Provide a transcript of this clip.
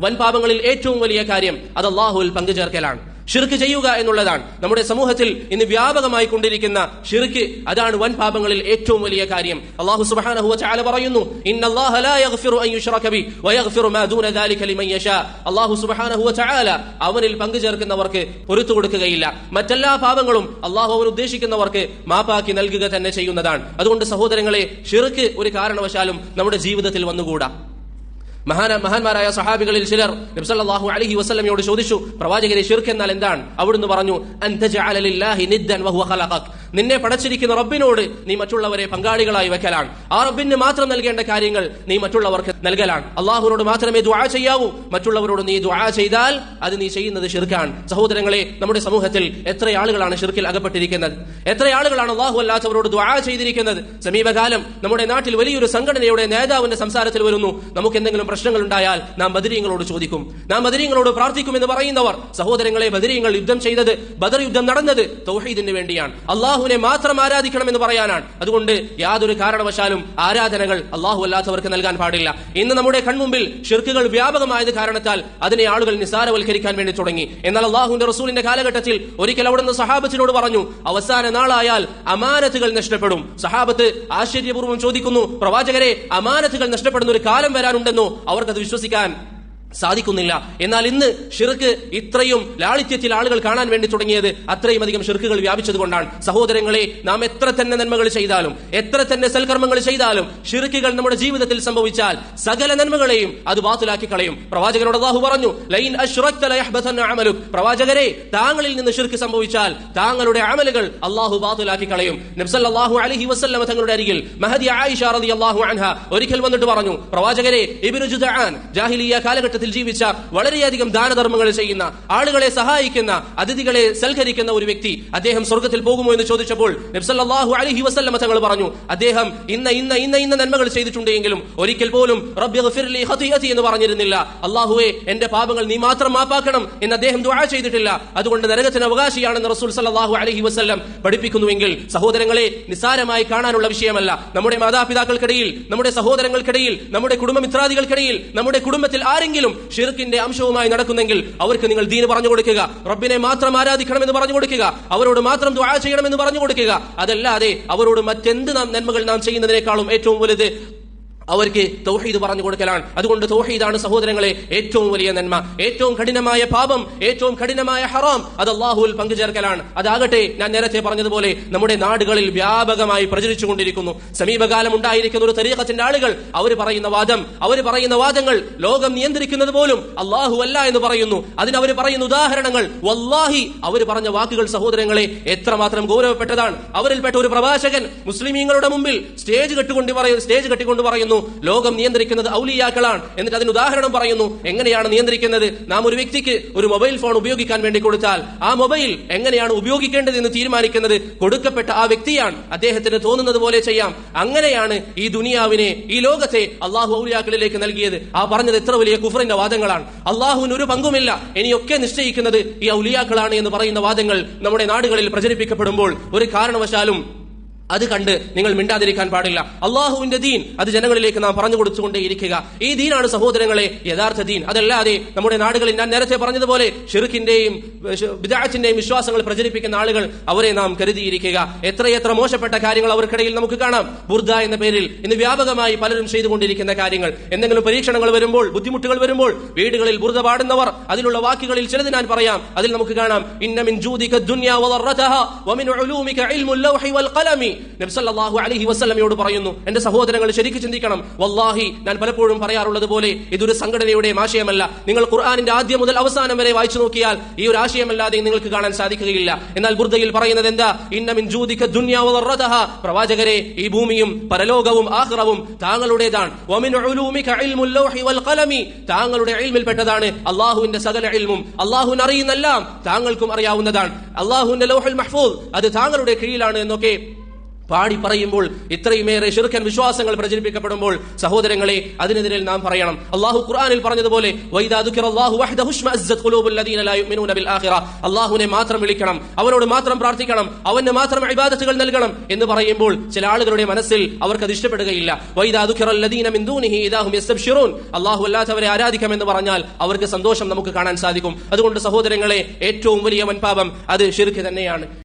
വൻ പാപങ്ങളിൽ ഏറ്റവും വലിയ കാര്യം അത് അള്ളാഹുവിൽ പങ്കുചേർക്കലാണ്. ഷിർക്ക് ചെയ്യുക എന്നുള്ളതാണ്. നമ്മുടെ സമൂഹത്തിൽ ഇന്ന് വ്യാപകമായി കൊണ്ടിരിക്കുന്ന ഷിർക്ക് അതാണ് വൻ പാപങ്ങളിൽ ഏറ്റവും വലിയ കാര്യം. അള്ളാഹു സുബ്ഹാനഹു വതആല പറയുന്നു ഇന്നല്ലാഹ ലാ യഗ്ഫിറു അൻ ബി മാ ദൂന ലിമൻ യശാ. അള്ളാഹു സുബ്ഹാനഹു വതആല അവനിൽ പങ്കുചേർക്കുന്നവർക്ക് പൊറുത്തു കൊടുക്കുകയില്ല. മറ്റെല്ലാ പാപങ്ങളും അള്ളാഹു അവൻ ഉദ്ദേശിക്കുന്നവർക്ക് മാപ്പാക്കി നൽകുക തന്നെ ചെയ്യുന്നതാണ്. അതുകൊണ്ട് സഹോദരങ്ങളെ ഷിർക്ക് ഒരു കാരണവശാലും നമ്മുടെ ജീവിതത്തിൽ വന്നുകൂടാ. മഹാന മഹാന്മാരായ സഹാബികളിൽ ചിലർ നബ്സല്ലാഹു അലഹി വസ്ലമയോട് ചോദിച്ചു പ്രവാചകരെ ഷിർക്ക് എന്നാൽ എന്താണ്? അവിടുന്ന് പറഞ്ഞു. നിന്നെ പടച്ചിരിക്കുന്ന റബ്ബിനോട് നീ മറ്റുള്ളവരെ പങ്കാളികളായി വെക്കലാണ് ആ റബ്ബിന് മാത്രം നൽകേണ്ട കാര്യങ്ങൾ നീ മറ്റുള്ളവർക്ക് നൽകലാണ്. അള്ളാഹുവിനോട് മാത്രമേ ദുആ ചെയ്യാവൂ. മറ്റുള്ളവരോട് നീ ദുആ ചെയ്താൽ അത് നീ ചെയ്യുന്നത് ഷിർക്കാണ് സഹോദരങ്ങളെ നമ്മുടെ സമൂഹത്തിൽ എത്ര ആളുകളാണ് ഷിർക്കിൽ അകപ്പെട്ടിരിക്കുന്നത്? എത്ര ആളുകളാണ് അള്ളാഹു അല്ലാത്തവരോട് ദുആ ചെയ്തിരിക്കുന്നത്? സമീപകാലം നമ്മുടെ നാട്ടിൽ വലിയൊരു സംഘടനയുടെ നേതാവിന്റെ സംസാരത്തിൽ വരുന്നു. നമുക്ക് എന്തെങ്കിലും പ്രശ്നങ്ങൾ ഉണ്ടായാൽ നാം ബദരീങ്ങളോട് ചോദിക്കും. നാം ബദരീങ്ങളോട് പ്രാർത്ഥിക്കുമെന്ന് പറയുന്നവർ സഹോദരങ്ങളെ ബദരീങ്ങൾ യുദ്ധം ചെയ്തത് ബദർ യുദ്ധം നടന്നത് തൗഹീദിന് വേണ്ടിയാണ്. അള്ളാഹുവിനെ മാത്രം ആരാധിക്കണം എന്ന് പറയാനാണ്. അതുകൊണ്ട് യാതൊരു കാരണവശാലും ആരാധനകൾ അള്ളാഹു അല്ലാത്തവർക്ക് നൽകാൻ പാടില്ല. ഇന്ന് നമ്മുടെ കൺമുമ്പിൽ ഷിർക്കുകൾ വ്യാപകമായത് കാരണത്താൽ അതിനെ ആളുകൾ നിസാരവൽക്കരിക്കാൻ വേണ്ടി തുടങ്ങി. എന്നാൽ അള്ളാഹുവിന്റെ റസൂലിന്റെ കാലഘട്ടത്തിൽ ഒരിക്കൽ അവിടുന്ന് സഹാബത്തിനോട് പറഞ്ഞു അവസാന നാളായാൽ അമാനത്തുകൾ നഷ്ടപ്പെടും. സഹാബത്ത് ആശ്ചര്യപൂർവം ചോദിക്കുന്നു പ്രവാചകരെ അമാനത്തുകൾ നഷ്ടപ്പെടുന്ന ഒരു കാലം വരാനുണ്ടെന്നോ? അവർക്കത് വിശ്വസിക്കാൻ സാധിക്കുന്നില്ല. എന്നാൽ ഇന്ന് ഷിർക്ക് ഇത്രയും ലാളിത്യത്തിൽ ആളുകൾ കാണാൻ വേണ്ടി തുടങ്ങിയത് അത്രയും അധികം ഷിർക്കുകൾ വ്യാപിച്ചതുകൊണ്ടാണ്. സഹോദരങ്ങളെ നാം എത്ര തന്നെ നന്മകൾ ചെയ്താലും എത്ര തന്നെ സൽക്കർമ്മങ്ങൾ ചെയ്താലും ഷിർക്കുകൾ നമ്മുടെ ജീവിതത്തിൽ സംഭവിച്ചാൽ സകല നന്മകളെയും അത് ബാത്തിലാക്കി കളയും. പ്രവാചകനോട് അള്ളാഹു പറഞ്ഞു ലൈൻ പ്രവാചകരെ താങ്കളിൽ നിന്ന് ഷിർക്ക് സംഭവിച്ചാൽ താങ്കളുടെ അമലുകൾ അള്ളാഹു ബാത്തിലാക്കി കളയും. നബ്സല്ലാഹു അലഹി വസ്ലമ തങ്ങളുടെ അരികിൽ മഹദി ആയിഷ റളിയല്ലാഹു അൻഹ ഒരിക്കൽ വന്നിട്ട് പറഞ്ഞു പ്രവാചകരെ ഇബ്നു ജുദാൻ ജാഹിലിയ കാലഘട്ടത്തിൽ ജീവിച്ച വളരെയധികം ദാനധർമ്മങ്ങൾ ചെയ്യുന്ന ആളുകളെ സഹായിക്കുന്ന അതിഥികളെ സൽക്കരിക്കുന്ന ഒരു വ്യക്തി അദ്ദേഹം സ്വർഗത്തിൽ പോകുമോ എന്ന് ചോദിച്ചപ്പോൾ നബ്സല്ലാഹു അലഹി വസ്ല്ലമ തങ്ങൾ പറഞ്ഞു അദ്ദേഹം ഇന്ന ഇന്ന ഇന്ന ഇന്ന നന്മകൾ ചെയ്തിട്ടുണ്ടെങ്കിലും ഒരിക്കൽ പോലും എന്ന് പറഞ്ഞിരുന്നില്ല. അള്ളാഹുവെ എന്റെ പാപങ്ങൾ നീ മാത്രം മാപ്പാക്കണം എന്ന് അദ്ദേഹം ദുആ ചെയ്തിട്ടില്ല. അതുകൊണ്ട് നരകത്തിന് അവകാശിയാണെന്ന് റസൂൽ സല്ലാഹു അലഹി വസല്ലം പഠിപ്പിക്കുന്നുവെങ്കിൽ സഹോദരങ്ങളെ നിസ്സാരമായി കാണാനുള്ള വിഷയമല്ല. നമ്മുടെ മാതാപിതാക്കൾക്കിടയിൽ നമ്മുടെ സഹോദരങ്ങൾക്കിടയിൽ നമ്മുടെ കുടുംബമിത്രാദികൾക്കിടയിൽ നമ്മുടെ കുടുംബത്തിൽ ആരെങ്കിലും ഷിർക്കിന്റെ അംശവുമായി നടക്കുന്നെങ്കിൽ അവർക്ക് നിങ്ങൾ ദീന് പറഞ്ഞു കൊടുക്കുക. റബ്ബിനെ മാത്രം ആരാധിക്കണം എന്ന് പറഞ്ഞു കൊടുക്കുക. അവരോട് മാത്രം ദുആ ചെയ്യണമെന്ന് പറഞ്ഞു കൊടുക്കുക. അതല്ലാതെ അവരോട് മറ്റെന്ത് നന്മകൾ നാം ചെയ്യുന്നതിനേക്കാളും ഏറ്റവും വലുത് അവർക്ക് തൗഹീദ് പറഞ്ഞു കൊടുക്കലാണ്. അതുകൊണ്ട് തൗഹീദാണ് സഹോദരങ്ങളെ ഏറ്റവും വലിയ നന്മ. ഏറ്റവും കഠിനമായ പാപം ഏറ്റവും കഠിനമായ ഹറാം അത് അള്ളാഹുവിൽ പങ്കുചേർക്കലാണ്. അതാകട്ടെ ഞാൻ നേരത്തെ പറഞ്ഞതുപോലെ നമ്മുടെ നാടുകളിൽ വ്യാപകമായി പ്രചരിച്ചുകൊണ്ടിരിക്കുന്നു സമീപകാലം ഉണ്ടായിരിക്കുന്ന ഒരു തരീഖത്തിന്റെ ആളുകൾ അവർ പറയുന്ന വാദം അവർ പറയുന്ന വാദങ്ങൾ ലോകം നിയന്ത്രിക്കുന്നത് പോലും അള്ളാഹു അല്ല എന്ന് പറയുന്നു. അതിന് അവർ പറയുന്ന ഉദാഹരണങ്ങൾ വല്ലാഹി അവർ പറഞ്ഞ വാക്കുകൾ സഹോദരങ്ങളെ എത്രമാത്രം ഗൗരവപ്പെട്ടതാണ്. അവരിൽപ്പെട്ട ഒരു പ്രവാചകൻ മുസ്ലിമീങ്ങളുടെ മുമ്പിൽ സ്റ്റേജ് കെട്ടുകൊണ്ട് പറയുന്നു സ്റ്റേജ് കെട്ടിക്കൊണ്ട് പറയുന്നു ലോകം നിയന്ത്രിക്കുന്നത് ഔലിയാക്കളാണ്. എന്നിട്ട് അതിന് ഉദാഹരണം പറയുന്നു. എങ്ങനെയാണ് നിയന്ത്രിക്കുന്നത്? നാം ഒരു വ്യക്തിക്ക് ഒരു മൊബൈൽ ഫോൺ ഉപയോഗിക്കാൻ വേണ്ടി കൊടുത്താൽ ആ മൊബൈൽ എങ്ങനെയാണ് ഉപയോഗിക്കേണ്ടത് എന്ന് തീരുമാനിക്കുന്നത്? കൊടുക്കപ്പെട്ട ആ വ്യക്തിയാണ്. അദ്ദേഹത്തിന് തോന്നുന്നത് പോലെ ചെയ്യാം. അങ്ങനെയാണ് ഈ ദുനിയാവിനെ ഈ ലോകത്തെ അള്ളാഹു ഔലിയാക്കളിലേക്ക് നൽകിയത്. ആ പറഞ്ഞത് എത്ര വലിയ കുഫറിന്റെ വാദങ്ങളാണ്. അള്ളാഹുവിന് ഒരു പങ്കുമില്ല. ഇനിയൊക്കെ നിശ്ചയിക്കുന്നത് ഈ ഔലിയാക്കളാണ് എന്ന് പറയുന്ന വാദങ്ങൾ നമ്മുടെ നാടുകളിൽ പ്രചരിപ്പിക്കപ്പെടുമ്പോൾ ഒരു കാരണവശാലും അത് കണ്ട് നിങ്ങൾ മിണ്ടാതിരിക്കാൻ പാടില്ല. അള്ളാഹുവിന്റെ ദീൻ അത് ജനങ്ങളിലേക്ക് നാം പറഞ്ഞു കൊടുത്തുകൊണ്ടേയിരിക്കുക. ഈ ദീനാണ് സഹോദരങ്ങളെ യഥാർത്ഥ ദീൻ. അതല്ലാതെ നമ്മുടെ നാടുകളിൽ ഞാൻ നേരത്തെ പറഞ്ഞതുപോലെ ഷിറുക്കിന്റെയും വിദാഹത്തിന്റെയും വിശ്വാസങ്ങൾ പ്രചരിപ്പിക്കുന്ന ആളുകൾ അവരെ നാം കരുതിയിരിക്കുക. എത്രയെത്ര മോശപ്പെട്ട കാര്യങ്ങൾ അവർക്കിടയിൽ നമുക്ക് കാണാം. ബുർദ എന്ന പേരിൽ ഇന്ന് വ്യാപകമായി പലരും ചെയ്തുകൊണ്ടിരിക്കുന്ന കാര്യങ്ങൾ. എന്തെങ്കിലും പരീക്ഷണങ്ങൾ വരുമ്പോൾ ബുദ്ധിമുട്ടുകൾ വരുമ്പോൾ വീടുകളിൽ ബുർദ പാടുന്നവർ അതിലുള്ള വാക്കുകളിൽ ചിലത് ഞാൻ പറയാം. അതിൽ നമുക്ക് കാണാം ഇന്നമിൻ ജൂദിക ദുനിയ വമിൻ ഇൽമുൽ ലൗഹി വൽ നബി അലഹി വസ്ലമയോട് പറയുന്നു എന്റെ സഹോദരങ്ങൾ ശരിക്കും ചിന്തിക്കണം. വല്ലാഹി ഞാൻ പലപ്പോഴും പറയാറുള്ളത് പോലെ ഇതൊരു സംഘടനയുടെ ആശയമല്ല. നിങ്ങൾ ഖുർആാനിന്റെ ആദ്യം മുതൽ അവസാനം വരെ വായിച്ചു നോക്കിയാൽ ഈ ഒരു ആശയമല്ലാതെ നിങ്ങൾക്ക് കാണാൻ സാധിക്കുകയില്ല. എന്നാൽ ബുർദയിൽ പറയുന്നത് എന്താ? ഇന്നമിൻ ജൂദിക ദുനിയ വദറതഹ പ്രവാചകരെ ഈ ഭൂമിയും പരലോകവും ആഹ്റവും താങ്കളുടേതാണ്. താങ്കളുടെ ഇൽമിൽപ്പെട്ടതാണ് അള്ളാഹുവിന്റെ സകല ഇൽമും. അള്ളാഹുവിന് അറിയുന്നെല്ലാം താങ്കൾക്കും അറിയാവുന്നതാണ്. അള്ളാഹുവിന്റെ ലോഹൽ മഹ്ഫൂദ് അത് താങ്കളുടെ കീഴിലാണ് എന്നൊക്കെ പാടി പറയുമ്പോൾ ഇത്രയുമേറെ ശിർഖൻ വിശ്വാസങ്ങൾ പ്രചരിപ്പിക്കപ്പെടുമ്പോൾ സഹോദരങ്ങളെ അതിനെതിരെ നാം പറയണം. അള്ളാഹു ഖുർആനിൽ പറഞ്ഞതുപോലെ അള്ളാഹുവിനെ മാത്രം വിളിക്കണം അവനോട് മാത്രം പ്രാർത്ഥിക്കണം അവന് മാത്രം ഇബാദത്തുകൾ നൽകണം എന്ന് പറയുമ്പോൾ ചില ആളുകളുടെ മനസ്സിൽ അവർക്ക് അത് ഇഷ്ടപ്പെടുകയില്ല അള്ളാഹു അല്ലാത്തവരെ ആരാധിക്കാം എന്ന് പറഞ്ഞാൽ അവർക്ക് സന്തോഷം നമുക്ക് കാണാൻ സാധിക്കും. അതുകൊണ്ട് സഹോദരങ്ങളെ ഏറ്റവും വലിയ വൻപാപം അത് ഷിർക്ക് തന്നെയാണ്.